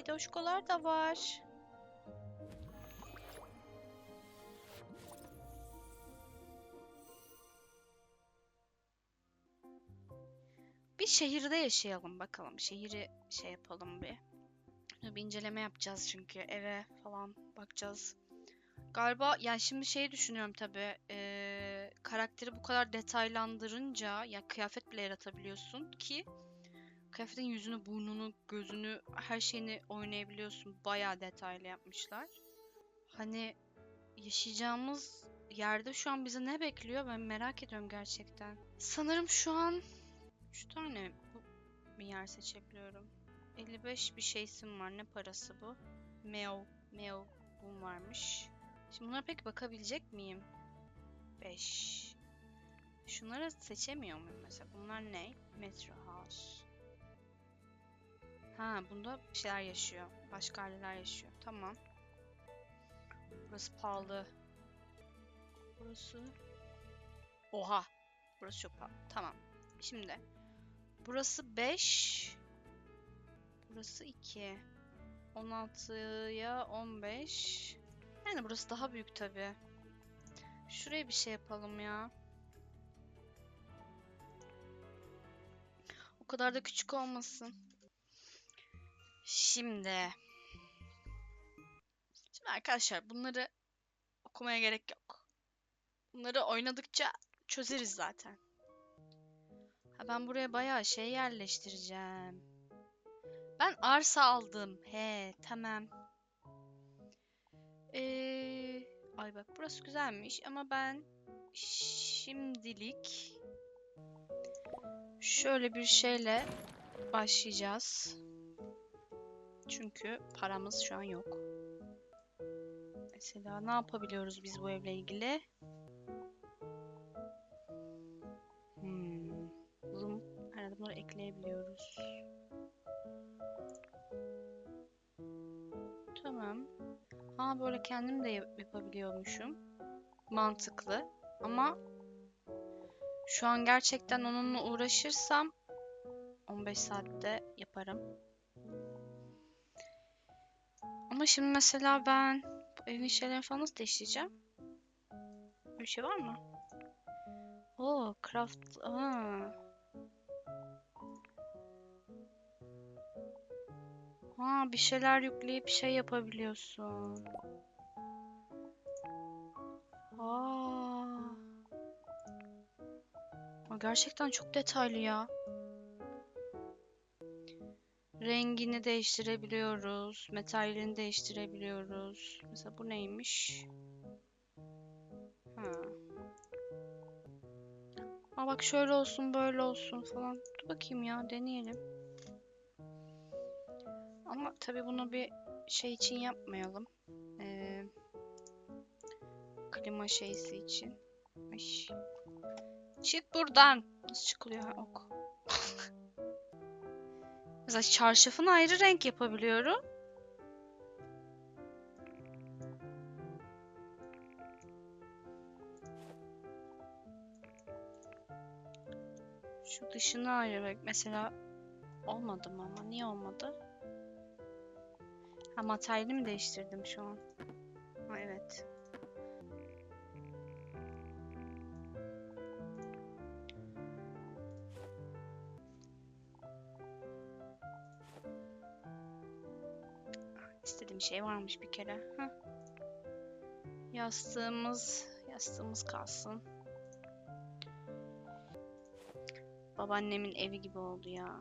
Kedoşkolar da var. Bir şehirde yaşayalım bakalım. Şehri şey yapalım bir. Bir inceleme yapacağız çünkü eve falan bakacağız. Galiba yani şimdi şey düşünüyorum tabii. eee, karakteri bu kadar detaylandırınca ya kıyafet bile yaratabiliyorsun ki kıyafetin yüzünü, burnunu, gözünü, her şeyini oynayabiliyorsun. Bayağı detaylı yapmışlar. Hani yaşayacağımız yerde şu an bizi ne bekliyor ben merak ediyorum gerçekten. Sanırım şu an 3 tane bir yer seçebiliyorum. 55 bir şeysim var. Ne parası bu? Meo. Meo. Bum varmış. Şimdi bunlara pek bakabilecek miyim? 5. Şunları seçemiyor muyum mesela? Bunlar ne? Metro House. Ha, bunda bir şeyler yaşıyor. Başka aileler yaşıyor. Tamam. Burası pahalı. Burası... Oha! Burası çok pahalı. Tamam. Şimdi. Burası 5. Burası 2. 16'ya 15. Yani burası daha büyük tabi. Şuraya bir şey yapalım ya. O kadar da küçük olmasın. Şimdi. Şimdi arkadaşlar bunları okumaya gerek yok. Bunları oynadıkça çözeriz zaten. Ha ben buraya bayağı şey yerleştireceğim. Ben arsa aldım. He, tamam. Ee, ay bak burası güzelmiş ama ben şimdilik şöyle bir şeyle başlayacağız. Çünkü paramız şu an yok. Mesela ne yapabiliyoruz biz bu evle ilgili? Hmm. Herhalde bunları ekleyebiliyoruz. Tamam. Ha böyle kendim de yap- yapabiliyormuşum. Mantıklı. Ama şu an gerçekten onunla uğraşırsam 15 saatte yaparım. Ama şimdi mesela ben evin şeylerini falan nasıl değiştireceğim? Bir şey var mı? Oo, craft. Aa. Ha, bir şeyler yükleyip şey yapabiliyorsun. Aa. Aa, gerçekten çok detaylı ya. Rengini değiştirebiliyoruz. Metalini değiştirebiliyoruz. Mesela bu neymiş? Ha. Aa bak şöyle olsun böyle olsun falan. Dur bakayım ya deneyelim. Ama tabii bunu bir şey için yapmayalım. Ee, klima şeysi için. Ay. Çık buradan. Nasıl çıkılıyor? Ha, ok. Mesela çarşafını ayrı renk yapabiliyorum. Şu dışını ayrı renk. Mesela olmadı mı ama? Niye olmadı? Ha materyali mi değiştirdim şu an? Ha evet. İstediğim şey varmış bir kere. Hah. Yastığımız, yastığımız kalsın. Babaannemin evi gibi oldu ya.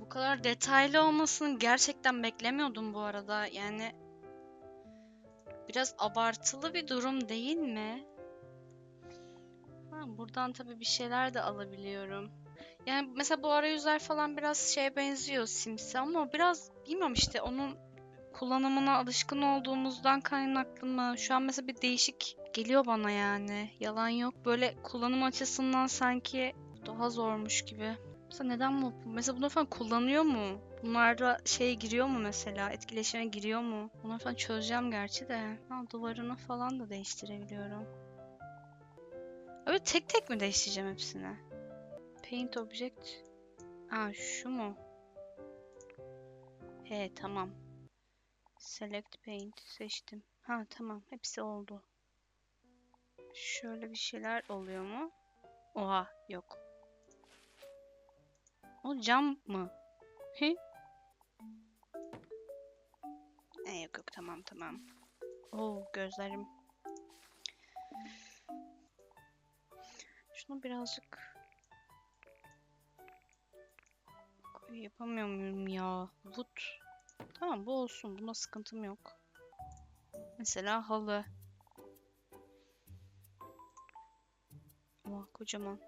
Bu kadar detaylı olmasını gerçekten beklemiyordum bu arada. Yani biraz abartılı bir durum değil mi? Ha, buradan tabii bir şeyler de alabiliyorum. Yani mesela bu arayüzler falan biraz şeye benziyor Sims'e ama biraz bilmiyorum işte onun kullanımına alışkın olduğumuzdan kaynaklı mı? Şu an mesela bir değişik geliyor bana yani. Yalan yok. Böyle kullanım açısından sanki daha zormuş gibi. Mesela neden bu? Mesela bunu falan kullanıyor mu? Bunlarda şey giriyor mu mesela? Etkileşime giriyor mu? Bunları falan çözeceğim gerçi de. Ha, duvarını falan da değiştirebiliyorum. Evet tek tek mi değiştireceğim hepsini? Paint object. Ha şu mu? He tamam. Select paint seçtim. Ha tamam hepsi oldu. Şöyle bir şeyler oluyor mu? Oha yok. O cam mı? He? E, yok yok tamam tamam. Oo gözlerim. Şunu birazcık yapamıyor muyum ya? Wood. Tamam bu olsun. Buna sıkıntım yok. Mesela halı. Oha kocaman.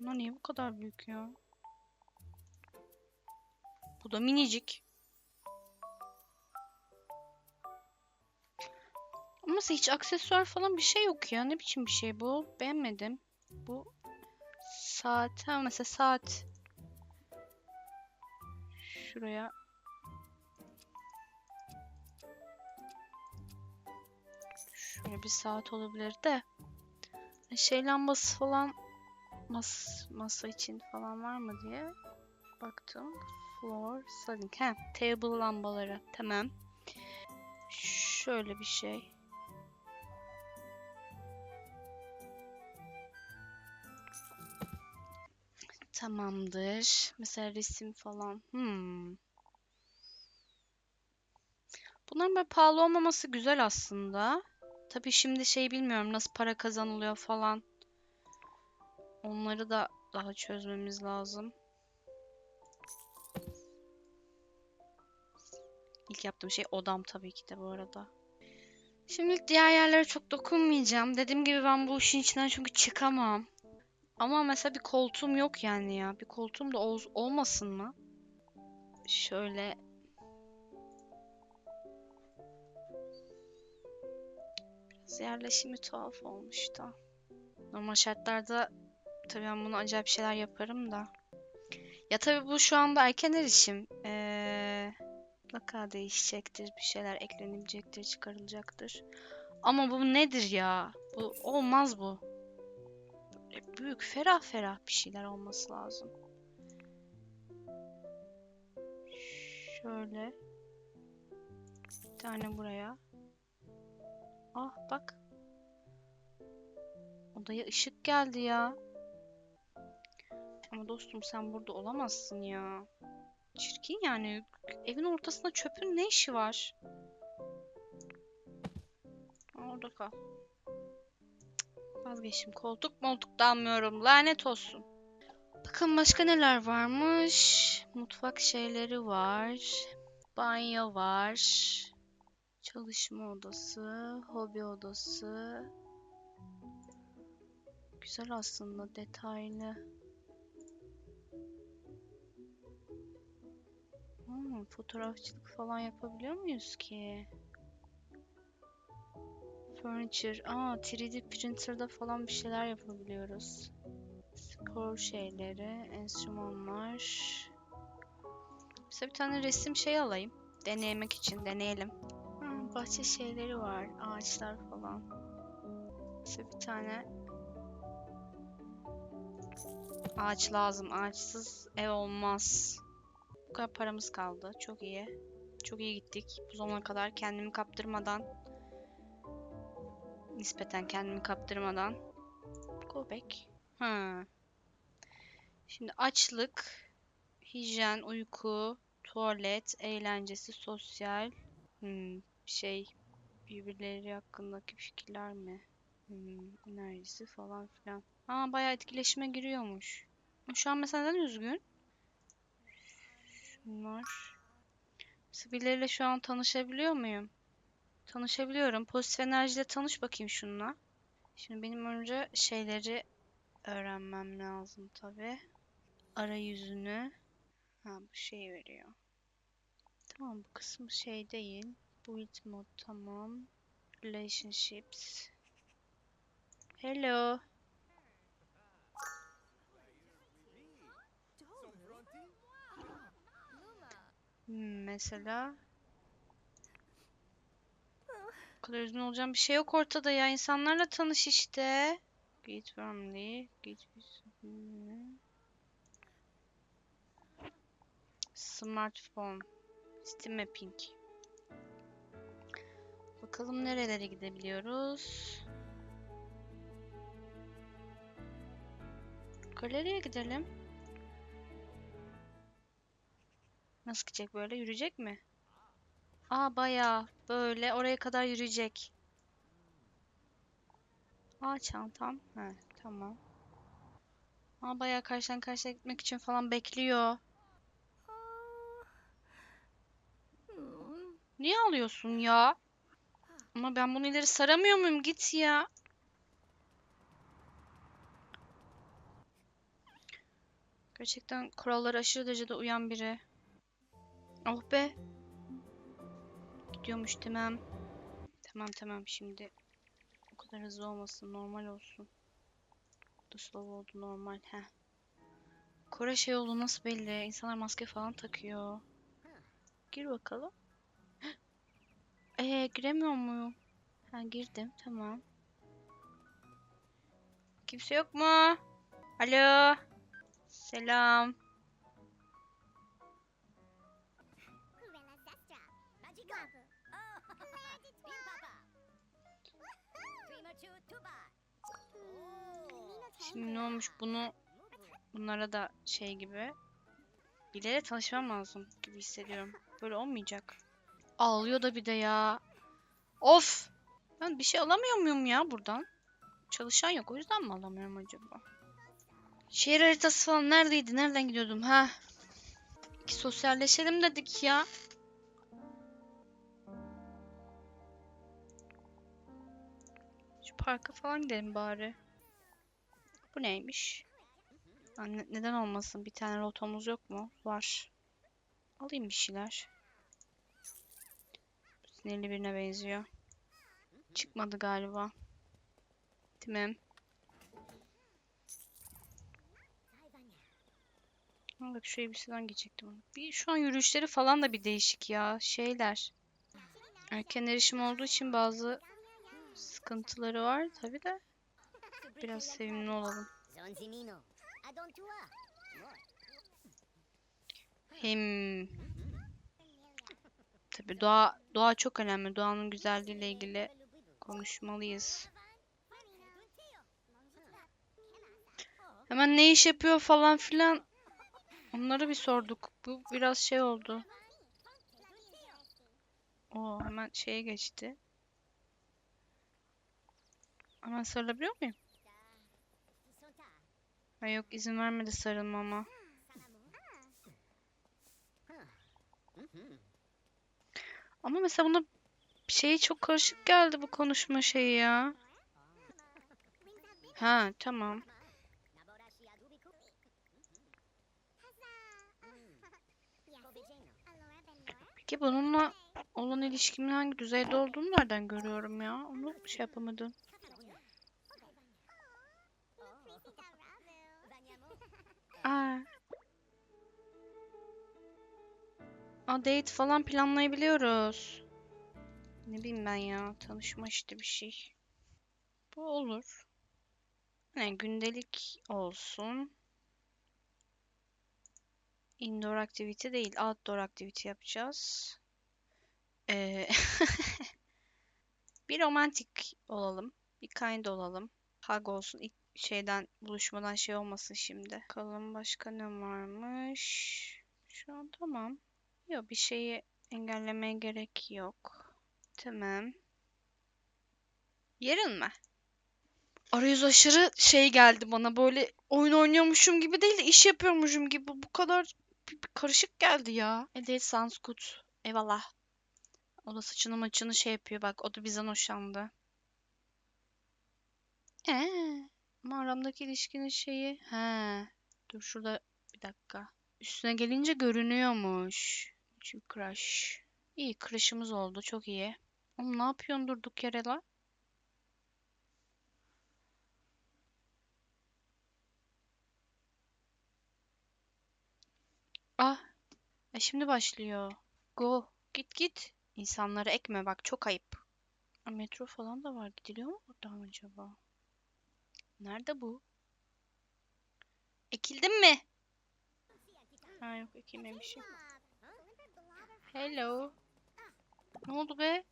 Bunlar niye bu kadar büyük ya? Bu da minicik. Ama hiç aksesuar falan bir şey yok ya. Ne biçim bir şey bu? Beğenmedim. Bu saat. Ha mesela saat. Şuraya. Şöyle bir saat olabilir de. Şey lambası falan mas masa için falan var mı diye baktım. Floor, ceiling. He, table lambaları. Tamam. Şöyle bir şey. Tamamdır. Mesela resim falan. Hmm. Bunların böyle pahalı olmaması güzel aslında. Tabii şimdi şey bilmiyorum nasıl para kazanılıyor falan. Onları da daha çözmemiz lazım. İlk yaptığım şey odam tabii ki de bu arada. Şimdilik diğer yerlere çok dokunmayacağım. Dediğim gibi ben bu işin içinden çünkü çıkamam. Ama mesela bir koltuğum yok yani ya. Bir koltuğum da ol- olmasın mı? Şöyle biraz yerleşimi tuhaf olmuş da. Normal şartlarda tabii ben bunu acayip şeyler yaparım da. Ya tabii bu şu anda erken erişim. Ee, mutlaka değişecektir. Bir şeyler eklenecektir, çıkarılacaktır. Ama bu nedir ya? Bu olmaz bu. Böyle büyük, ferah ferah bir şeyler olması lazım. Şöyle. Bir tane buraya. Ah bak. Odaya ışık geldi ya. Ama dostum sen burada olamazsın ya. Çirkin yani. Evin ortasında çöpün ne işi var? Orada kal. Vazgeçtim. Koltuk moltuk da almıyorum. Lanet olsun. Bakın başka neler varmış. Mutfak şeyleri var. Banyo var. Çalışma odası. Hobi odası. Güzel aslında detaylı. Hmm, fotoğrafçılık falan yapabiliyor muyuz ki? Furniture. Aa, 3D printer'da falan bir şeyler yapabiliyoruz. Skor şeyleri, enstrümanlar. Mesela bir tane resim şey alayım. Denemek için, deneyelim. Hmm, bahçe şeyleri var, ağaçlar falan. Mesela bir tane ağaç lazım. Ağaçsız ev olmaz. Bu kadar paramız kaldı. Çok iyi. Çok iyi gittik. Bu zamana kadar kendimi kaptırmadan nispeten kendimi kaptırmadan go back. Ha. Şimdi açlık, hijyen, uyku, tuvalet, eğlencesi, sosyal, hmm, şey birbirleri hakkındaki fikirler mi? Hmm, enerjisi falan filan. Aa bayağı etkileşime giriyormuş. Şu an mesela neden üzgün? Şunlar. Birileriyle şu an tanışabiliyor muyum? Tanışabiliyorum. Pozitif enerjiyle tanış bakayım şununla. Şimdi benim önce şeyleri öğrenmem lazım tabi. Arayüzünü. Ha bu şey veriyor. Tamam bu kısmı şey değil. Build mode tamam. Relationships. Hello. Hmm, mesela. Bu kadar üzgün olacağım bir şey yok ortada ya. İnsanlarla tanış işte. Git firmly. Git Smartphone. City mapping. Bakalım nerelere gidebiliyoruz. Galeriye gidelim. Nasıl gidecek böyle? Yürüyecek mi? Aa bayağı böyle oraya kadar yürüyecek. Aa çantam. He tamam. Aa bayağı karşıdan karşıya gitmek için falan bekliyor. Niye alıyorsun ya? Ama ben bunu ileri saramıyor muyum? Git ya. Gerçekten kurallara aşırı derecede uyan biri. Oh be. Gidiyormuş tamam. Tamam tamam şimdi. O kadar hızlı olmasın. Normal olsun. Bu da slow oldu normal. Heh. Kore şey oldu nasıl belli? İnsanlar maske falan takıyor. Gir bakalım. Ee giremiyor muyum? Ha girdim tamam. Kimse yok mu? Alo. Selam. Şimdi ne olmuş bunu bunlara da şey gibi birileriyle tanışmam lazım gibi hissediyorum. Böyle olmayacak. Ağlıyor da bir de ya. Of! Ben bir şey alamıyor muyum ya buradan? Çalışan yok o yüzden mi alamıyorum acaba? Şehir haritası falan neredeydi? Nereden gidiyordum? Ha? İki sosyalleşelim dedik ya. Şu parka falan gidelim bari. Neymiş? Aa, ne- neden olmasın? Bir tane lotomuz yok mu? Var. Alayım bir şeyler. Sinirli birine benziyor. Çıkmadı galiba. Tamam. Bak şu elbiseden geçecektim. Bir, şu an yürüyüşleri falan da bir değişik ya. Şeyler. Erken erişim olduğu için bazı sıkıntıları var. Tabi de biraz sevimli olalım. Hem tabi doğa doğa çok önemli. Doğanın güzelliğiyle ilgili konuşmalıyız. Hemen ne iş yapıyor falan filan. Onları bir sorduk. Bu biraz şey oldu. O hemen şeye geçti. Hemen sarılabiliyor muyum? Ha yok izin vermedi sarılmama. Ama mesela buna şeyi çok karışık geldi bu konuşma şeyi ya. Ha tamam. Peki bununla olan ilişkimin hangi düzeyde olduğunu nereden görüyorum ya? Onu şey yapamadım. Aa. Aa date falan planlayabiliyoruz. Ne bileyim ben ya. Tanışma işte bir şey. Bu olur. Yani gündelik olsun. Indoor activity değil, outdoor activity yapacağız. Ee, bir romantik olalım. Bir kind olalım. Hug olsun. İlk şeyden buluşmadan şey olmasın şimdi. Bakalım başka ne varmış. Şu an tamam. Yok bir şeyi engellemeye gerek yok. Tamam. Yarın mı? Arayüz aşırı şey geldi bana böyle oyun oynuyormuşum gibi değil de iş yapıyormuşum gibi bu kadar karışık geldi ya. Evet sounds good. Eyvallah. O da saçını maçını şey yapıyor bak o da bizden hoşlandı. Ee, ama aramdaki ilişkinin şeyi. He. Dur şurada bir dakika. Üstüne gelince görünüyormuş. Çünkü crush. İyi crush'ımız oldu çok iyi. Oğlum ne yapıyorsun durduk yere lan? Ah. E şimdi başlıyor. Go. Git git. İnsanları ekme bak çok ayıp. Metro falan da var. Gidiliyor mu buradan acaba? Nerede bu? Ekildin mi? Ha yok ekilmemişim. Hello. Ne oldu be?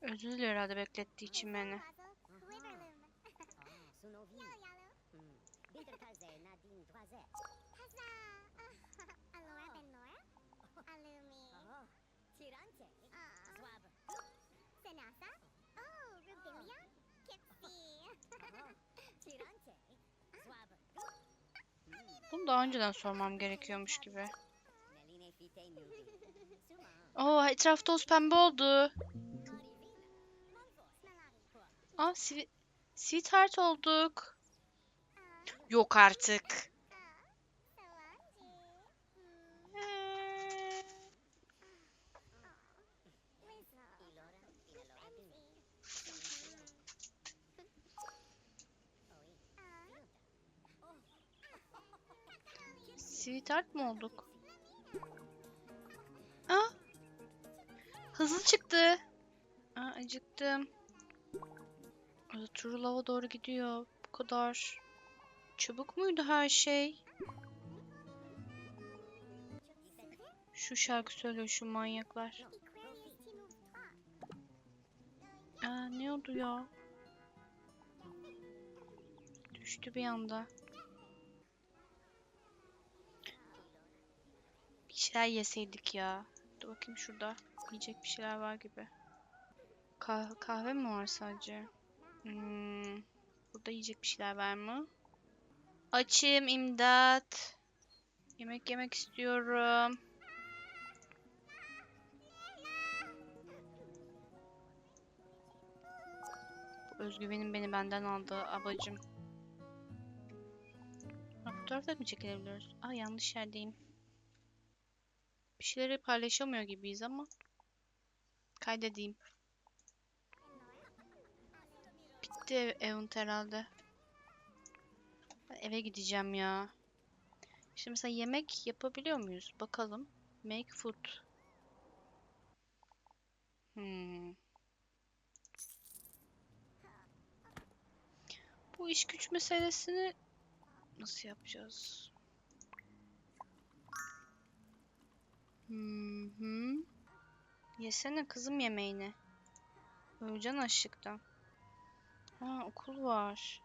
Özür dilerim herhalde beklettiği için beni. Bunu daha önceden sormam gerekiyormuş gibi. Oo etraf toz pembe oldu. Aa swe- sweetheart olduk. Yok artık. Ee, Sweetheart mı olduk? Aa, hızlı çıktı. Aa, acıktım. Love'a doğru gidiyor. Bu kadar. Çabuk muydu her şey? Şu şarkı söylüyor şu manyaklar. Aa, ne oldu ya? Düştü bir anda. Şeyler yeseydik ya. Dur bakayım şurada. Yiyecek bir şeyler var gibi. Kah- kahve mi var sadece? Hmm, burada yiyecek bir şeyler var mı? Açım imdat. Yemek yemek istiyorum. Bu özgüvenim beni benden aldı abacım. Ha, fotoğraf da mı çekilebiliyoruz? Aa yanlış yerdeyim. Bir şeyleri paylaşamıyor gibiyiz ama kaydedeyim. Bitti ev, event herhalde. Ben eve gideceğim ya. Şimdi mesela yemek yapabiliyor muyuz? Bakalım. Make food. Hmm. Bu iş güç meselesini nasıl yapacağız? Hı hı. Yesene kızım yemeğini. Öleceksin açlıktan. Ha okul var.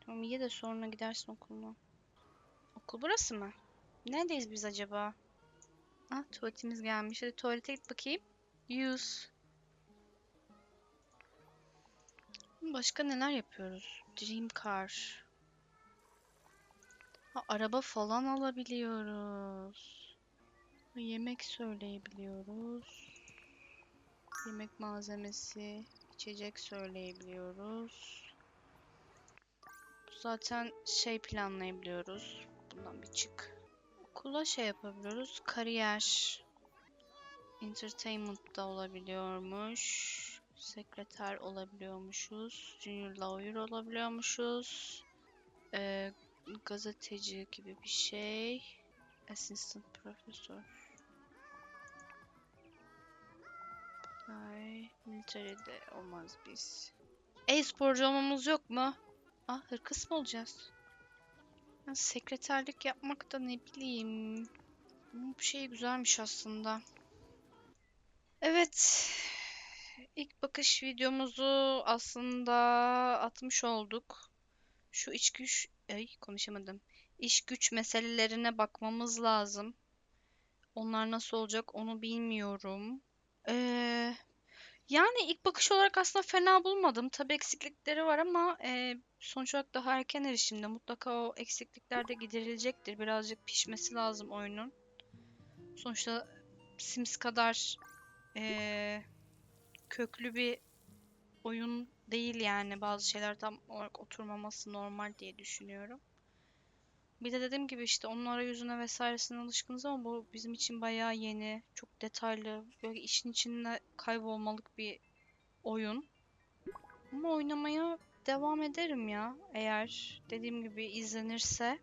Tamam ye de sonra gidersin okuluna. Okul burası mı? Neredeyiz biz acaba? Ah tuvaletimiz gelmiş. Hadi tuvalete git bakayım. Use. Başka neler yapıyoruz? Dream car. Ha, araba falan alabiliyoruz. Yemek söyleyebiliyoruz. Yemek malzemesi, içecek söyleyebiliyoruz. Zaten şey planlayabiliyoruz. Bundan bir çık. Okula şey yapabiliyoruz. Kariyer. Entertainment da olabiliyormuş. Sekreter olabiliyormuşuz. Junior lawyer olabiliyormuşuz. Ee, gazeteci gibi bir şey. Assistant profesör. Ay, military'de olmaz biz. E-sporcu olmamız yok mu? Ah, hırkız mı olacağız? Ya, sekreterlik yapmak da ne bileyim. Bu şey güzelmiş aslında. Evet. İlk bakış videomuzu aslında atmış olduk. Şu iç güç... Ay konuşamadım. İş güç meselelerine bakmamız lazım. Onlar nasıl olacak onu bilmiyorum. Ee, yani ilk bakış olarak aslında fena bulmadım. Tabii eksiklikleri var ama e, sonuç olarak daha erken erişimde. Mutlaka o eksiklikler de giderilecektir. Birazcık pişmesi lazım oyunun. Sonuçta Sims kadar e, köklü bir oyun değil yani. Bazı şeyler tam olarak oturmaması normal diye düşünüyorum. Bir de dediğim gibi işte onun arayüzüne vesairesine alışkınız ama bu bizim için bayağı yeni, çok detaylı, böyle işin içinde kaybolmalık bir oyun. Ama oynamaya devam ederim ya eğer dediğim gibi izlenirse.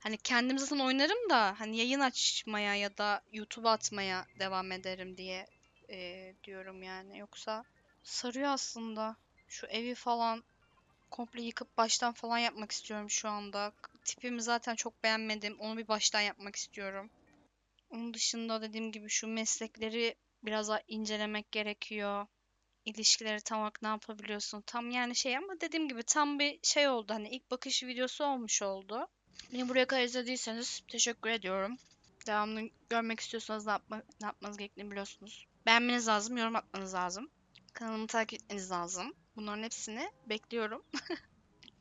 Hani kendim zaten oynarım da hani yayın açmaya ya da YouTube'a atmaya devam ederim diye e, diyorum yani. Yoksa sarıyor aslında. Şu evi falan komple yıkıp baştan falan yapmak istiyorum şu anda. Tipimi zaten çok beğenmedim. Onu bir baştan yapmak istiyorum. Onun dışında dediğim gibi şu meslekleri biraz daha incelemek gerekiyor. İlişkileri tam olarak ne yapabiliyorsun? Tam yani şey ama dediğim gibi tam bir şey oldu. Hani ilk bakış videosu olmuş oldu. Beni buraya kadar izlediyseniz teşekkür ediyorum. Devamlı görmek istiyorsanız ne, yapma, ne yapmanız gerektiğini biliyorsunuz. Beğenmeniz lazım, yorum atmanız lazım. Kanalımı takip etmeniz lazım. Bunların hepsini bekliyorum.